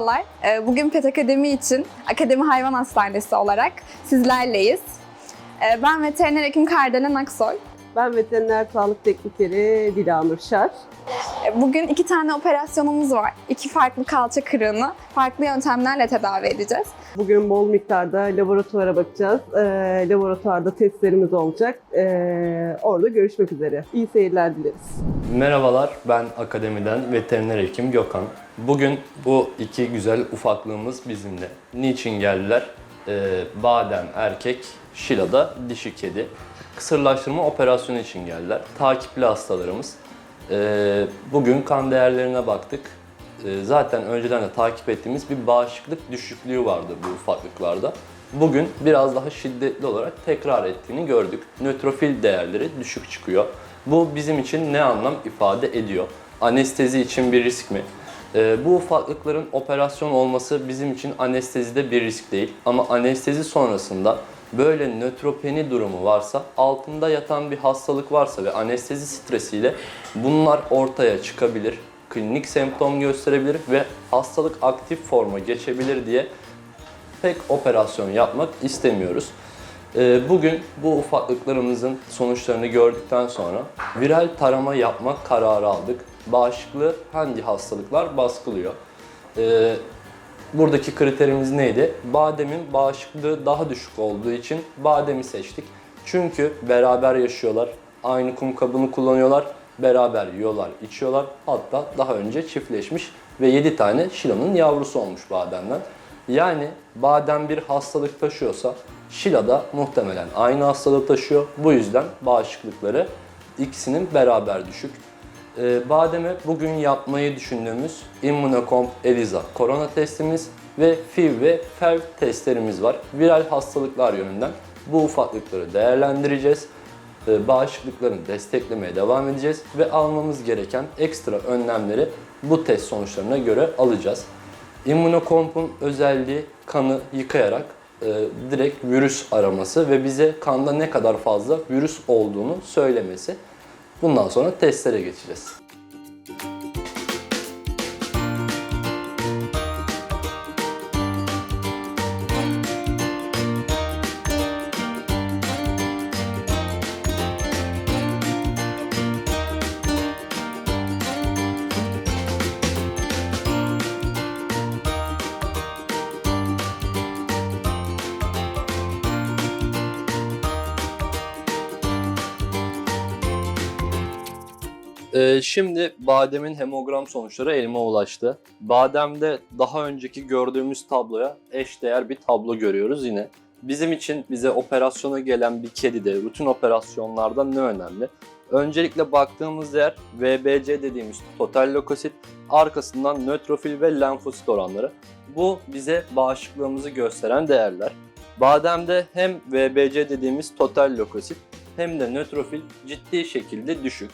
Merhabalar. Ee, Bugün Pet Akademi için Akademi Hayvan Hastanesi olarak sizlerleyiz. Ee, Ben veteriner hekim Kardelen Aksoy. Ben veteriner sağlık teknikeri Dila Nurşar. Bugün iki tane operasyonumuz var. İki farklı kalça kırığını farklı yöntemlerle tedavi edeceğiz. Bugün bol miktarda laboratuvara bakacağız. Ee, laboratuvarda testlerimiz olacak. Ee, orada görüşmek üzere. İyi seyirler dileriz. Merhabalar, ben akademiden veteriner hekim Gökhan. Bugün bu iki güzel ufaklığımız bizimle. Niçin geldiler? Ee, badem erkek, Şila'da dişi kedi. Kısırlaştırma operasyonu için geldiler. Takipli hastalarımız. Ee, bugün kan değerlerine baktık. Ee, zaten önceden de takip ettiğimiz bir bağışıklık düşüklüğü vardı bu ufaklıklarda. Bugün biraz daha şiddetli olarak tekrar ettiğini gördük. Nötrofil değerleri düşük çıkıyor. Bu bizim için ne anlam ifade ediyor? Anestezi için bir risk mi? Ee, bu ufaklıkların operasyon olması bizim için anestezide bir risk değil. Ama anestezi sonrasında böyle nötropeni durumu varsa, altında yatan bir hastalık varsa ve anestezi stresiyle bunlar ortaya çıkabilir. Klinik semptom gösterebilir ve hastalık aktif forma geçebilir diye pek operasyon yapmak istemiyoruz. Ee, Bugün bu ufaklıklarımızın sonuçlarını gördükten sonra viral tarama yapmak kararı aldık. Bağışıklığı hangi hastalıklar baskılıyor? Buradaki kriterimiz neydi? Bademin bağışıklığı daha düşük olduğu için bademi seçtik. Çünkü beraber yaşıyorlar, aynı kum kabını kullanıyorlar, beraber yiyorlar, içiyorlar. Hatta daha önce çiftleşmiş ve 7 tane Şila'nın yavrusu olmuş bademden. Yani badem bir hastalık taşıyorsa Şila da muhtemelen aynı hastalığı taşıyor. Bu yüzden bağışıklıkları ikisinin beraber düşük. Ee, Badem'e bugün yapmayı düşündüğümüz Immunocomp ELISA korona testimiz ve FIV ve FEV testlerimiz var. Viral hastalıklar yönünden bu ufaklıkları değerlendireceğiz. Ee, Bağışıklıklarını desteklemeye devam edeceğiz ve almamız gereken ekstra önlemleri bu test sonuçlarına göre alacağız. Immunocomp'un özelliği kanı yıkayarak e, direkt virüs araması ve bize kanda ne kadar fazla virüs olduğunu söylemesi. Bundan sonra testlere geçeceğiz. Ee, şimdi bademin hemogram sonuçları elime ulaştı. Bademde daha önceki gördüğümüz tabloya eşdeğer bir tablo görüyoruz yine. Bizim için bize operasyona gelen bir kedide rutin operasyonlarda ne önemli? Öncelikle baktığımız yer VBC dediğimiz total lökosit, arkasından nötrofil ve lenfosit oranları. Bu bize bağışıklığımızı gösteren değerler. Bademde hem VBC dediğimiz total lökosit hem de nötrofil ciddi şekilde düşük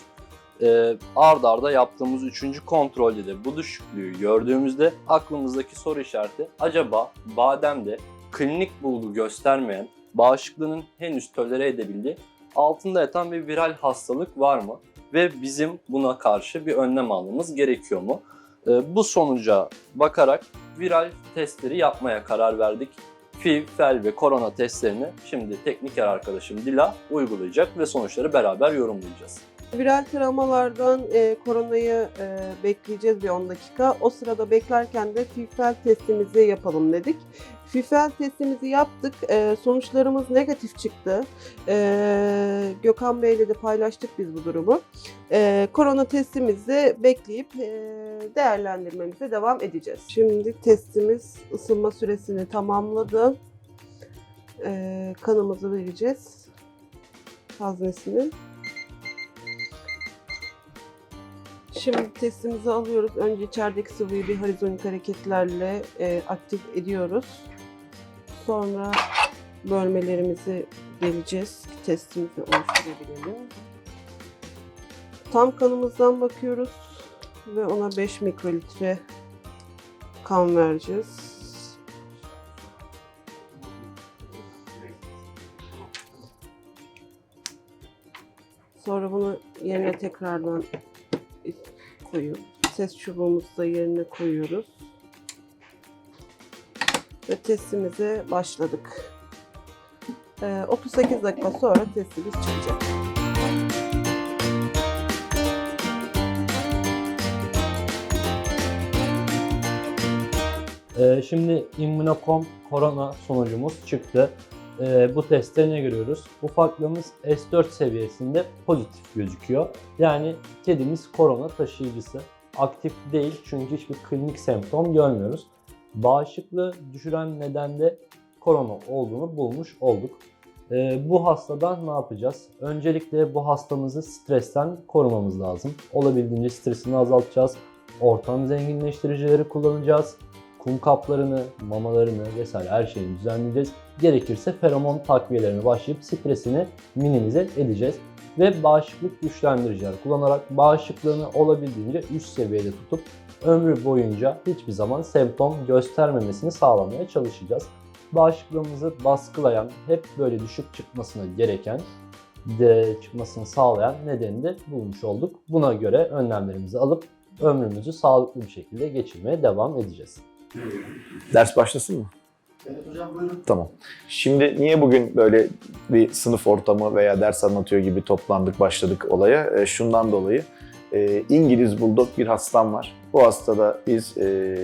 e, ard arda yaptığımız üçüncü kontrolde de bu düşüklüğü gördüğümüzde aklımızdaki soru işareti acaba bademde klinik bulgu göstermeyen bağışıklığının henüz tolere edebildiği altında yatan bir viral hastalık var mı? Ve bizim buna karşı bir önlem almamız gerekiyor mu? E, bu sonuca bakarak viral testleri yapmaya karar verdik. FIV, FEL ve korona testlerini şimdi tekniker arkadaşım Dila uygulayacak ve sonuçları beraber yorumlayacağız. Viral travmalardan e, koronayı e, bekleyeceğiz bir 10 dakika. O sırada beklerken de FIFEL testimizi yapalım dedik. FIFEL testimizi yaptık. E, sonuçlarımız negatif çıktı. E, Gökhan Bey'le de paylaştık biz bu durumu. E, korona testimizi bekleyip e, değerlendirmemize devam edeceğiz. Şimdi testimiz ısınma süresini tamamladı. E, kanımızı vereceğiz. Haznesini. Şimdi testimizi alıyoruz. Önce içerideki sıvıyı bir horizonik hareketlerle e, aktif ediyoruz. Sonra bölmelerimizi geleceğiz. Testimizi oluşturabilelim. Tam kanımızdan bakıyoruz ve ona 5 mikrolitre kan vereceğiz. Sonra bunu yerine tekrardan koyuyoruz. Ses çubuğumuzu da yerine koyuyoruz. ve testimize başladık. Ee, 38 dakika sonra testimiz çıkacak. Ee, şimdi Immunocom korona sonucumuz çıktı. Ee, bu testte ne görüyoruz? Ufaklığımız S4 seviyesinde pozitif gözüküyor. Yani kedimiz korona taşıyıcısı. Aktif değil çünkü hiçbir klinik semptom görmüyoruz. Bağışıklığı düşüren neden de korona olduğunu bulmuş olduk. Ee, bu hastadan ne yapacağız? Öncelikle bu hastamızı stresten korumamız lazım. Olabildiğince stresini azaltacağız. Ortam zenginleştiricileri kullanacağız kum kaplarını, mamalarını vesaire her şeyini düzenleyeceğiz. Gerekirse feromon takviyelerini başlayıp stresini minimize edeceğiz. Ve bağışıklık güçlendiriciler kullanarak bağışıklığını olabildiğince üst seviyede tutup ömrü boyunca hiçbir zaman semptom göstermemesini sağlamaya çalışacağız. Bağışıklığımızı baskılayan, hep böyle düşük çıkmasını gereken de çıkmasını sağlayan nedeni de bulmuş olduk. Buna göre önlemlerimizi alıp ömrümüzü sağlıklı bir şekilde geçirmeye devam edeceğiz. Ders başlasın mı? Evet hocam buyurun. Tamam. Şimdi niye bugün böyle bir sınıf ortamı veya ders anlatıyor gibi toplandık, başladık olaya? E, şundan dolayı. e, İngiliz Bulldog bir hastam var. Bu hastada biz e,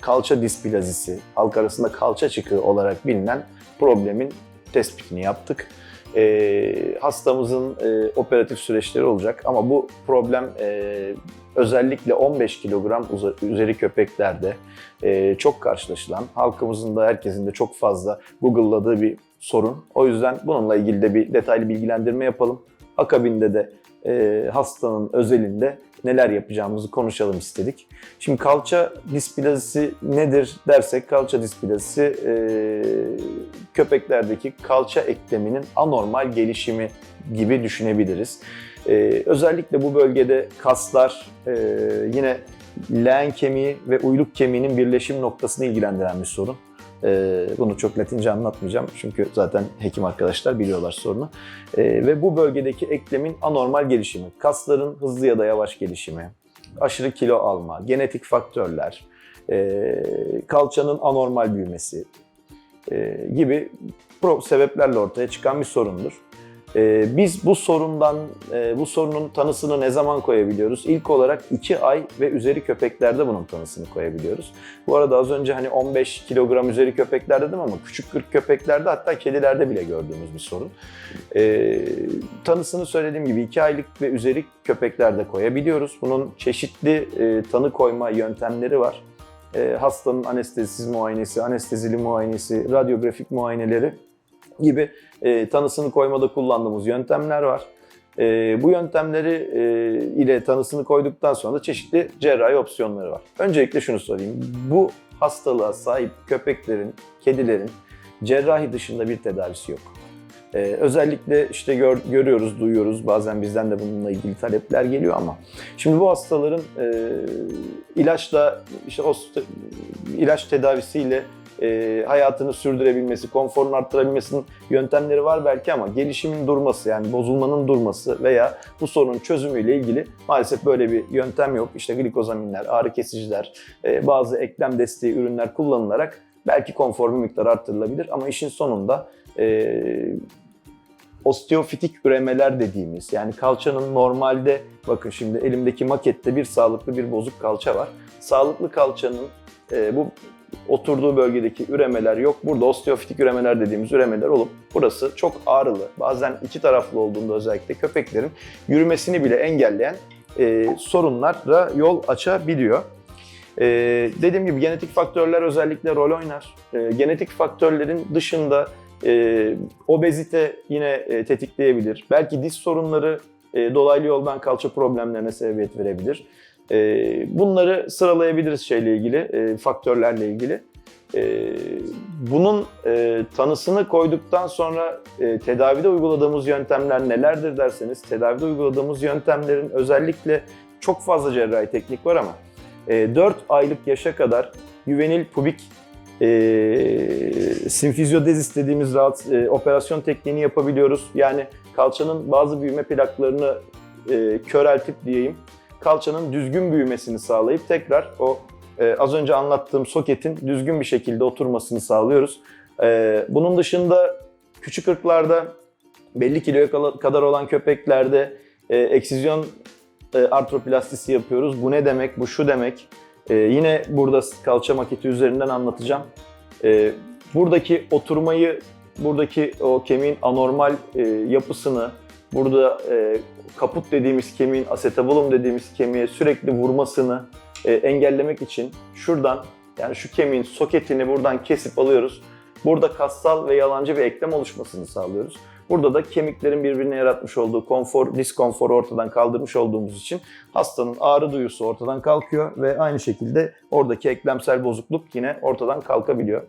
kalça displazisi, halk arasında kalça çıkığı olarak bilinen problemin tespitini yaptık. E, hastamızın e, operatif süreçleri olacak ama bu problem e, özellikle 15 kilogram üzeri köpeklerde e, çok karşılaşılan, halkımızın da herkesin de çok fazla Google'ladığı bir sorun. O yüzden bununla ilgili de bir detaylı bilgilendirme yapalım. Akabinde de e, hastanın özelinde neler yapacağımızı konuşalım istedik. Şimdi kalça displazisi nedir dersek kalça displazisi e, köpeklerdeki kalça ekleminin anormal gelişimi gibi düşünebiliriz. E, özellikle bu bölgede kaslar e, yine leğen kemiği ve uyluk kemiğinin birleşim noktasını ilgilendiren bir sorun. Ee, bunu çok latince anlatmayacağım çünkü zaten hekim arkadaşlar biliyorlar sorunu. Ee, ve bu bölgedeki eklemin anormal gelişimi, kasların hızlı ya da yavaş gelişimi, aşırı kilo alma, genetik faktörler, e, kalçanın anormal büyümesi e, gibi sebeplerle ortaya çıkan bir sorundur. Ee, biz bu sorundan, e, bu sorunun tanısını ne zaman koyabiliyoruz? İlk olarak 2 ay ve üzeri köpeklerde bunun tanısını koyabiliyoruz. Bu arada az önce hani 15 kilogram üzeri köpekler dedim ama küçük 40 köpeklerde hatta kedilerde bile gördüğümüz bir sorun. Ee, tanısını söylediğim gibi 2 aylık ve üzeri köpeklerde koyabiliyoruz. Bunun çeşitli e, tanı koyma yöntemleri var. E, hastanın anestezisiz muayenesi, anestezili muayenesi, radyografik muayeneleri gibi e, tanısını koymada kullandığımız yöntemler var. E, bu yöntemleri e, ile tanısını koyduktan sonra da çeşitli cerrahi opsiyonları var. Öncelikle şunu sorayım. Bu hastalığa sahip köpeklerin, kedilerin cerrahi dışında bir tedavisi yok. E, özellikle işte gör, görüyoruz, duyuyoruz. Bazen bizden de bununla ilgili talepler geliyor ama şimdi bu hastaların e, ilaçla işte host- ilaç tedavisiyle e, hayatını sürdürebilmesi, konforunu arttırabilmesinin yöntemleri var belki ama gelişimin durması yani bozulmanın durması veya bu sorunun çözümüyle ilgili maalesef böyle bir yöntem yok. İşte glikozaminler, ağrı kesiciler, e, bazı eklem desteği ürünler kullanılarak belki konfor bir miktar arttırılabilir ama işin sonunda e, osteofitik üremeler dediğimiz yani kalçanın normalde bakın şimdi elimdeki makette bir sağlıklı bir bozuk kalça var. Sağlıklı kalçanın e, bu oturduğu bölgedeki üremeler yok. Burada osteofitik üremeler dediğimiz üremeler olup burası çok ağrılı. Bazen iki taraflı olduğunda özellikle köpeklerin yürümesini bile engelleyen e, sorunlara yol açabiliyor. E, dediğim gibi genetik faktörler özellikle rol oynar. E, genetik faktörlerin dışında e, obezite yine e, tetikleyebilir. Belki diz sorunları e, dolaylı yoldan kalça problemlerine sebebiyet verebilir. E, bunları sıralayabiliriz şeyle ilgili, e, faktörlerle ilgili. E, bunun e, tanısını koyduktan sonra e, tedavide uyguladığımız yöntemler nelerdir derseniz, tedavide uyguladığımız yöntemlerin özellikle çok fazla cerrahi teknik var ama e, 4 aylık yaşa kadar juvenil pubik e, simfizyodezis dediğimiz rahat, e, operasyon tekniğini yapabiliyoruz. Yani kalçanın bazı büyüme plaklarını e, köreltip diyeyim, kalçanın düzgün büyümesini sağlayıp tekrar o e, az önce anlattığım soketin düzgün bir şekilde oturmasını sağlıyoruz. E, bunun dışında küçük ırklarda belli kiloya kadar olan köpeklerde e, eksizyon e, artroplastisi yapıyoruz. Bu ne demek? Bu şu demek. E, yine burada kalça maketi üzerinden anlatacağım. E, buradaki oturmayı, buradaki o kemiğin anormal e, yapısını, burada e, kaput dediğimiz kemiğin acetabulum dediğimiz kemiğe sürekli vurmasını e, engellemek için şuradan yani şu kemiğin soketini buradan kesip alıyoruz. Burada kassal ve yalancı bir eklem oluşmasını sağlıyoruz. Burada da kemiklerin birbirine yaratmış olduğu konfor, diskonforu ortadan kaldırmış olduğumuz için hastanın ağrı duyusu ortadan kalkıyor ve aynı şekilde oradaki eklemsel bozukluk yine ortadan kalkabiliyor.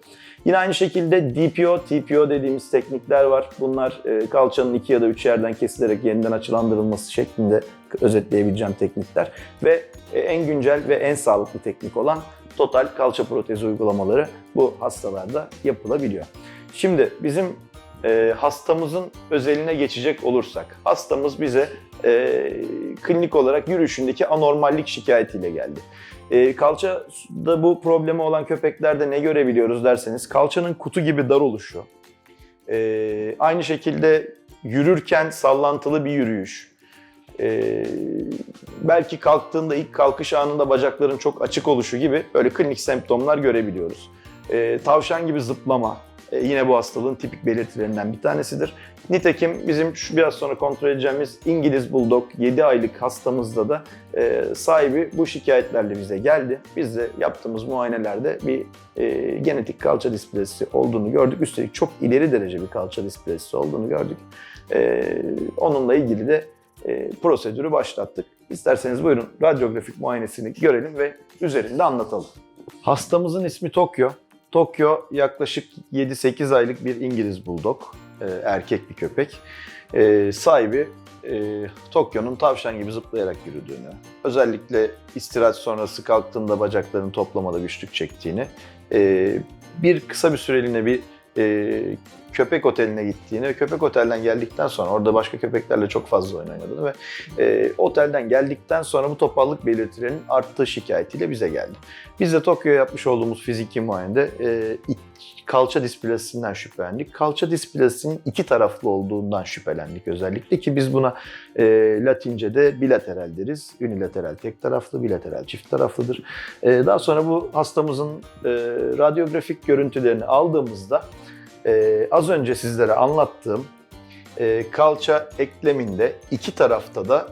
Yine aynı şekilde DPO, TPO dediğimiz teknikler var. Bunlar e, kalçanın iki ya da üç yerden kesilerek yeniden açılandırılması şeklinde özetleyebileceğim teknikler. Ve e, en güncel ve en sağlıklı teknik olan total kalça protezi uygulamaları bu hastalarda yapılabiliyor. Şimdi bizim e, hastamızın özeline geçecek olursak, hastamız bize e, klinik olarak yürüyüşündeki anormallik şikayetiyle geldi. E, kalçada bu problemi olan köpeklerde ne görebiliyoruz derseniz, kalçanın kutu gibi dar oluşu, e, aynı şekilde yürürken sallantılı bir yürüyüş, e, belki kalktığında ilk kalkış anında bacakların çok açık oluşu gibi böyle klinik semptomlar görebiliyoruz. E, tavşan gibi zıplama yine bu hastalığın tipik belirtilerinden bir tanesidir. Nitekim bizim şu biraz sonra kontrol edeceğimiz İngiliz Bulldog 7 aylık hastamızda da e, sahibi bu şikayetlerle bize geldi. Biz de yaptığımız muayenelerde bir e, genetik kalça displazisi olduğunu gördük. Üstelik çok ileri derece bir kalça displazisi olduğunu gördük. E, onunla ilgili de e, prosedürü başlattık. İsterseniz buyurun radyografik muayenesini görelim ve üzerinde anlatalım. Hastamızın ismi Tokyo. Tokyo yaklaşık 7-8 aylık bir İngiliz Bulldog, e, erkek bir köpek. E, sahibi e, Tokyo'nun tavşan gibi zıplayarak yürüdüğünü, özellikle istirahat sonrası kalktığında bacaklarını toplamada güçlük çektiğini, e, bir kısa bir süreliğine bir e, köpek oteline gittiğini ve köpek otelden geldikten sonra orada başka köpeklerle çok fazla oyun ve e, otelden geldikten sonra bu topallık belirtilerinin arttığı şikayetiyle bize geldi. Biz de Tokyo'ya yapmış olduğumuz fiziki muayenede e, kalça displasisinden şüphelendik. Kalça displasisinin iki taraflı olduğundan şüphelendik özellikle ki biz buna e, Latince'de bilateral deriz. Unilateral tek taraflı, bilateral çift taraflıdır. E, daha sonra bu hastamızın e, radyografik görüntülerini aldığımızda e, az önce sizlere anlattığım e, kalça ekleminde iki tarafta da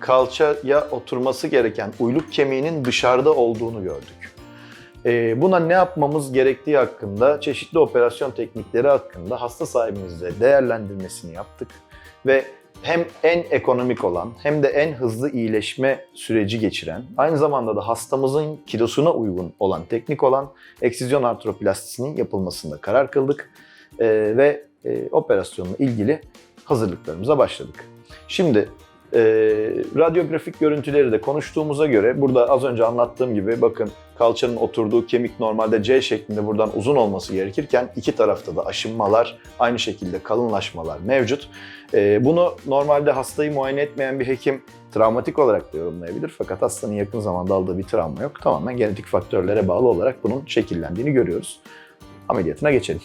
kalçaya oturması gereken uyluk kemiğinin dışarıda olduğunu gördük. E, buna ne yapmamız gerektiği hakkında, çeşitli operasyon teknikleri hakkında hasta sahibimizle değerlendirmesini yaptık. Ve hem en ekonomik olan hem de en hızlı iyileşme süreci geçiren, aynı zamanda da hastamızın kilosuna uygun olan teknik olan eksizyon artroplastisinin yapılmasında karar kıldık. E, ve e, operasyonla ilgili hazırlıklarımıza başladık. Şimdi e, radyografik görüntüleri de konuştuğumuza göre burada az önce anlattığım gibi bakın kalçanın oturduğu kemik normalde C şeklinde buradan uzun olması gerekirken iki tarafta da aşınmalar, aynı şekilde kalınlaşmalar mevcut. E, bunu normalde hastayı muayene etmeyen bir hekim travmatik olarak da yorumlayabilir fakat hastanın yakın zamanda aldığı bir travma yok. Tamamen genetik faktörlere bağlı olarak bunun şekillendiğini görüyoruz. Ameliyatına geçelim.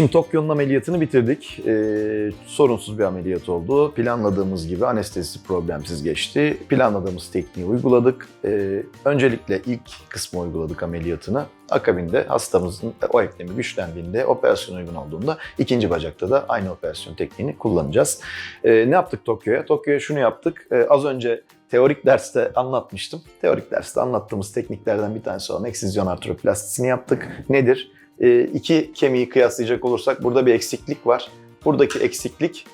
Şimdi Tokyo'nun ameliyatını bitirdik. Ee, sorunsuz bir ameliyat oldu. Planladığımız gibi anestezisi problemsiz geçti. Planladığımız tekniği uyguladık. Ee, öncelikle ilk kısmı uyguladık ameliyatını. Akabinde hastamızın o eklemi güçlendiğinde, operasyon uygun olduğunda ikinci bacakta da aynı operasyon tekniğini kullanacağız. Ee, ne yaptık Tokyo'ya? Tokyo'ya şunu yaptık. Ee, az önce teorik derste anlatmıştım. Teorik derste anlattığımız tekniklerden bir tanesi olan eksizyon artroplastisini yaptık. Nedir? E, iki kemiği kıyaslayacak olursak burada bir eksiklik var. Buradaki eksiklik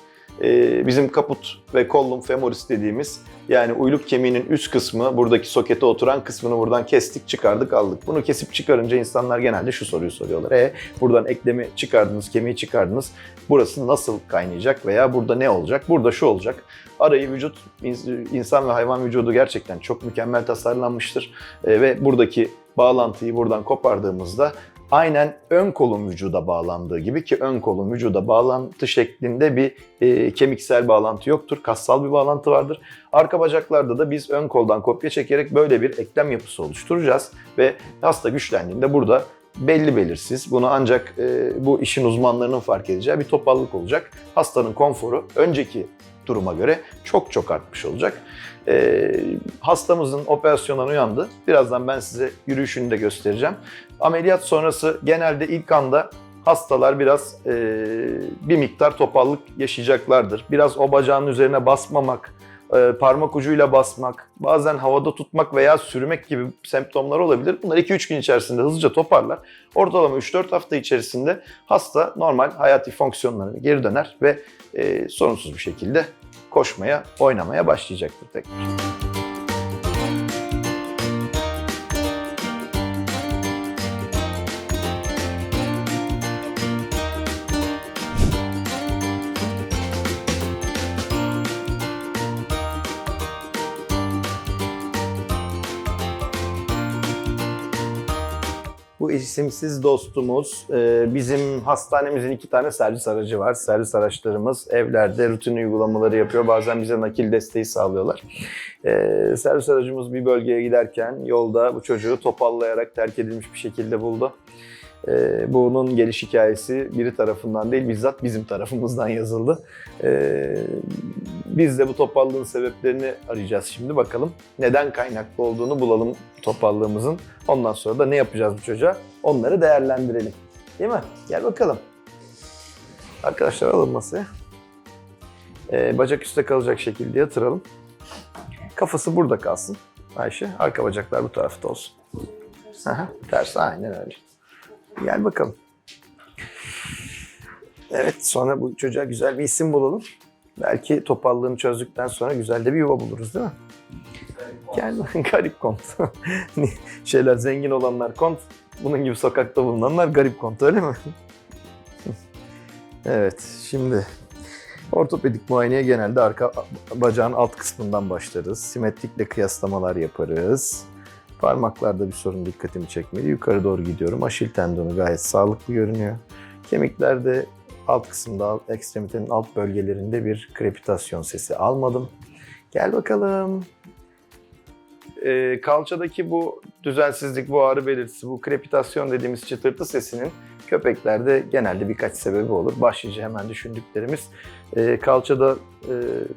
e, bizim kaput ve kollum femoris dediğimiz yani uyluk kemiğinin üst kısmı buradaki sokete oturan kısmını buradan kestik çıkardık aldık. Bunu kesip çıkarınca insanlar genelde şu soruyu soruyorlar. E buradan eklemi çıkardınız, kemiği çıkardınız. Burası nasıl kaynayacak veya burada ne olacak? Burada şu olacak. Arayı vücut, insan ve hayvan vücudu gerçekten çok mükemmel tasarlanmıştır. E, ve buradaki bağlantıyı buradan kopardığımızda aynen ön kolun vücuda bağlandığı gibi ki ön kolun vücuda bağlantı şeklinde bir e, kemiksel bağlantı yoktur. Kassal bir bağlantı vardır. Arka bacaklarda da biz ön koldan kopya çekerek böyle bir eklem yapısı oluşturacağız ve hasta güçlendiğinde burada belli belirsiz. Bunu ancak e, bu işin uzmanlarının fark edeceği bir topallık olacak. Hastanın konforu önceki duruma göre çok çok artmış olacak. E, hastamızın operasyondan uyandı. Birazdan ben size yürüyüşünü de göstereceğim. Ameliyat sonrası genelde ilk anda hastalar biraz e, bir miktar topallık yaşayacaklardır. Biraz o bacağın üzerine basmamak, e, parmak ucuyla basmak, bazen havada tutmak veya sürmek gibi semptomlar olabilir. Bunlar 2-3 gün içerisinde hızlıca toparlar. Ortalama 3-4 hafta içerisinde hasta normal hayati fonksiyonlarına geri döner ve e, sorunsuz bir şekilde koşmaya, oynamaya başlayacaktır tekrar. İsimsiz dostumuz, e, bizim hastanemizin iki tane servis aracı var. Servis araçlarımız evlerde rutin uygulamaları yapıyor. Bazen bize nakil desteği sağlıyorlar. E, servis aracımız bir bölgeye giderken yolda bu çocuğu topallayarak terk edilmiş bir şekilde buldu. E, bunun geliş hikayesi biri tarafından değil, bizzat bizim tarafımızdan yazıldı. E, biz de bu topallığın sebeplerini arayacağız şimdi. Bakalım neden kaynaklı olduğunu bulalım topallığımızın. Ondan sonra da ne yapacağız bu çocuğa? Onları değerlendirelim. Değil mi? Gel bakalım. Arkadaşlar alın masaya. Ee, bacak üstte kalacak şekilde yatıralım. Kafası burada kalsın. Ayşe, arka bacaklar bu tarafta olsun. Aha, ters aynen öyle. Gel bakalım. Evet, sonra bu çocuğa güzel bir isim bulalım. Belki topallığını çözdükten sonra güzel de bir yuva buluruz değil mi? Gel garip kont. Şeyler zengin olanlar kont, bunun gibi sokakta bulunanlar garip kont öyle mi? evet şimdi ortopedik muayeneye genelde arka bacağın alt kısmından başlarız. Simetrikle kıyaslamalar yaparız. Parmaklarda bir sorun dikkatimi çekmedi. Yukarı doğru gidiyorum. Aşil tendonu gayet sağlıklı görünüyor. Kemiklerde alt kısımda, ekstremitenin alt bölgelerinde bir krepitasyon sesi almadım. Gel bakalım. Ee, kalçadaki bu düzensizlik, bu ağrı belirtisi, bu krepitasyon dediğimiz çıtırtı sesinin köpeklerde genelde birkaç sebebi olur. Başlıca hemen düşündüklerimiz e, kalçada e,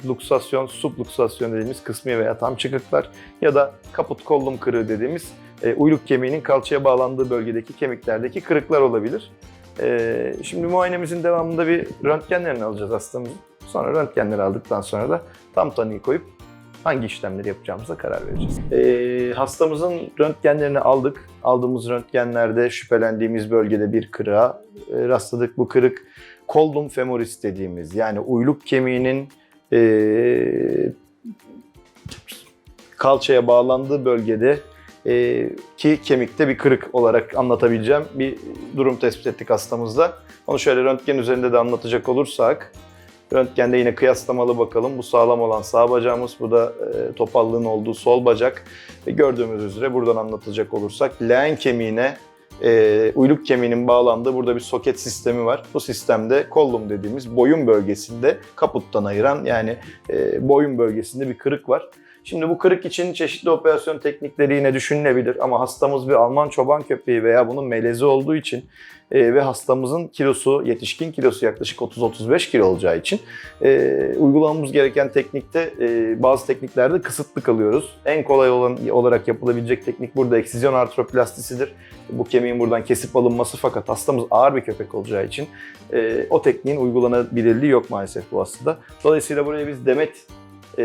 luksasyon, subluksasyon dediğimiz kısmi veya tam çıkıklar ya da kaput kollum kırığı dediğimiz e, uyluk kemiğinin kalçaya bağlandığı bölgedeki kemiklerdeki kırıklar olabilir. Ee, şimdi muayenemizin devamında bir röntgenlerini alacağız hastamızın. Sonra röntgenleri aldıktan sonra da tam tanıyı koyup hangi işlemleri yapacağımıza karar vereceğiz. Ee, hastamızın röntgenlerini aldık. Aldığımız röntgenlerde şüphelendiğimiz bölgede bir kırığa e, rastladık. Bu kırık kollum femoris dediğimiz yani uyluk kemiğinin e, kalçaya bağlandığı bölgede e, ki kemikte bir kırık olarak anlatabileceğim bir durum tespit ettik hastamızda. Onu şöyle röntgen üzerinde de anlatacak olursak, röntgende yine kıyaslamalı bakalım. Bu sağlam olan sağ bacağımız, bu da e, topallığın olduğu sol bacak. Ve gördüğümüz üzere buradan anlatacak olursak leğen kemiğine e, uyluk kemiğinin bağlandığı burada bir soket sistemi var. Bu sistemde kollum dediğimiz boyun bölgesinde kaputtan ayıran yani e, boyun bölgesinde bir kırık var. Şimdi bu kırık için çeşitli operasyon teknikleri yine düşünülebilir ama hastamız bir Alman çoban köpeği veya bunun melezi olduğu için e, ve hastamızın kilosu, yetişkin kilosu yaklaşık 30-35 kilo olacağı için e, uygulamamız gereken teknikte e, bazı tekniklerde kısıtlı kalıyoruz. En kolay olan olarak yapılabilecek teknik burada eksizyon artroplastisisidir. Bu kemiğin buradan kesip alınması fakat hastamız ağır bir köpek olacağı için e, o tekniğin uygulanabilirliği yok maalesef bu hastada. Dolayısıyla buraya biz demet e,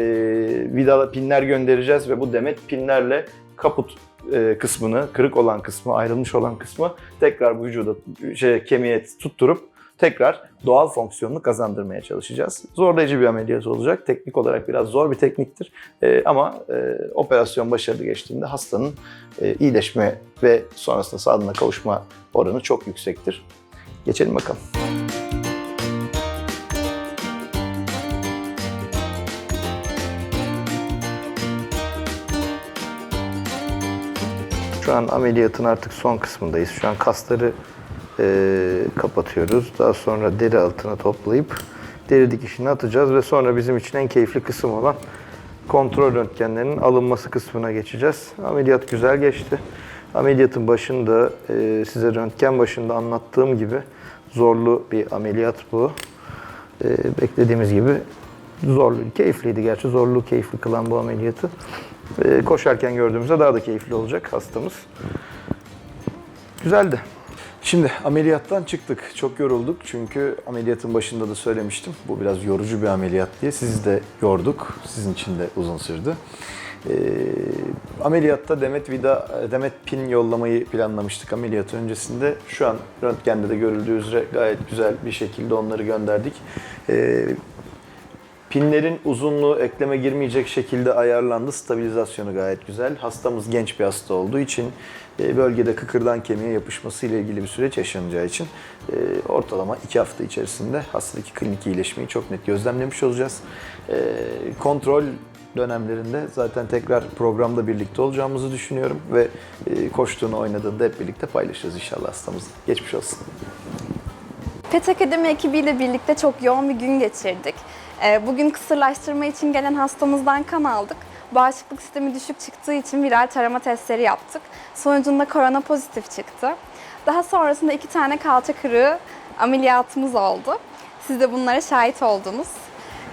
vidalı pinler göndereceğiz ve bu demet pinlerle kaput e, kısmını, kırık olan kısmı, ayrılmış olan kısmı tekrar vücuda şey, kemiğe tutturup tekrar doğal fonksiyonunu kazandırmaya çalışacağız. Zorlayıcı bir ameliyat olacak. Teknik olarak biraz zor bir tekniktir. E, ama e, operasyon başarılı geçtiğinde hastanın e, iyileşme ve sonrasında sağlığına kavuşma oranı çok yüksektir. Geçelim bakalım. Şu an ameliyatın artık son kısmındayız. Şu an kasları e, kapatıyoruz. Daha sonra deri altına toplayıp deri dikişini atacağız ve sonra bizim için en keyifli kısım olan kontrol röntgenlerinin alınması kısmına geçeceğiz. Ameliyat güzel geçti. Ameliyatın başında e, size röntgen başında anlattığım gibi zorlu bir ameliyat bu. E, beklediğimiz gibi zorlu, keyifliydi gerçi. Zorluğu keyifli kılan bu ameliyatı. E, koşarken gördüğümüzde daha da keyifli olacak hastamız. Güzeldi. Şimdi ameliyattan çıktık. Çok yorulduk çünkü ameliyatın başında da söylemiştim. Bu biraz yorucu bir ameliyat diye. Sizi de yorduk. Sizin için de uzun sürdü. Ee, ameliyatta demet vida, demet pin yollamayı planlamıştık ameliyat öncesinde. Şu an röntgende de görüldüğü üzere gayet güzel bir şekilde onları gönderdik. Ee, Pinlerin uzunluğu ekleme girmeyecek şekilde ayarlandı. Stabilizasyonu gayet güzel. Hastamız genç bir hasta olduğu için e, bölgede kıkırdan kemiğe yapışması ile ilgili bir süreç yaşanacağı için e, ortalama 2 hafta içerisinde hastadaki klinik iyileşmeyi çok net gözlemlemiş olacağız. E, Kontrol dönemlerinde zaten tekrar programda birlikte olacağımızı düşünüyorum ve koştuğunu oynadığında hep birlikte paylaşırız inşallah hastamızla. Geçmiş olsun. Pet Akademi ekibiyle birlikte çok yoğun bir gün geçirdik. Ee, Bugün kısırlaştırma için gelen hastamızdan kan aldık. Bağışıklık sistemi düşük çıktığı için viral tarama testleri yaptık. Sonucunda korona pozitif çıktı. Daha sonrasında iki tane kalça kırığı ameliyatımız oldu. Siz de bunlara şahit oldunuz.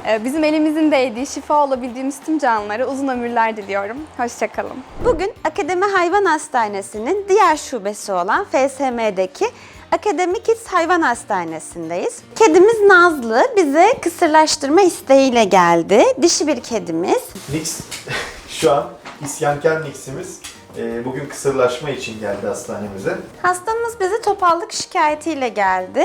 Ee, Bizim elimizin değdiği, şifa olabildiğimiz tüm canlılara uzun ömürler diliyorum. Hoşçakalın. Bugün Akademi Hayvan Hastanesi'nin diğer şubesi olan FSM'deki Akademi Kids Hayvan Hastanesi'ndeyiz. Kedimiz Nazlı bize kısırlaştırma isteğiyle geldi. Dişi bir kedimiz. Nix şu an isyankar Nix'imiz e, bugün kısırlaşma için geldi hastanemize. Hastamız bize topallık şikayetiyle geldi.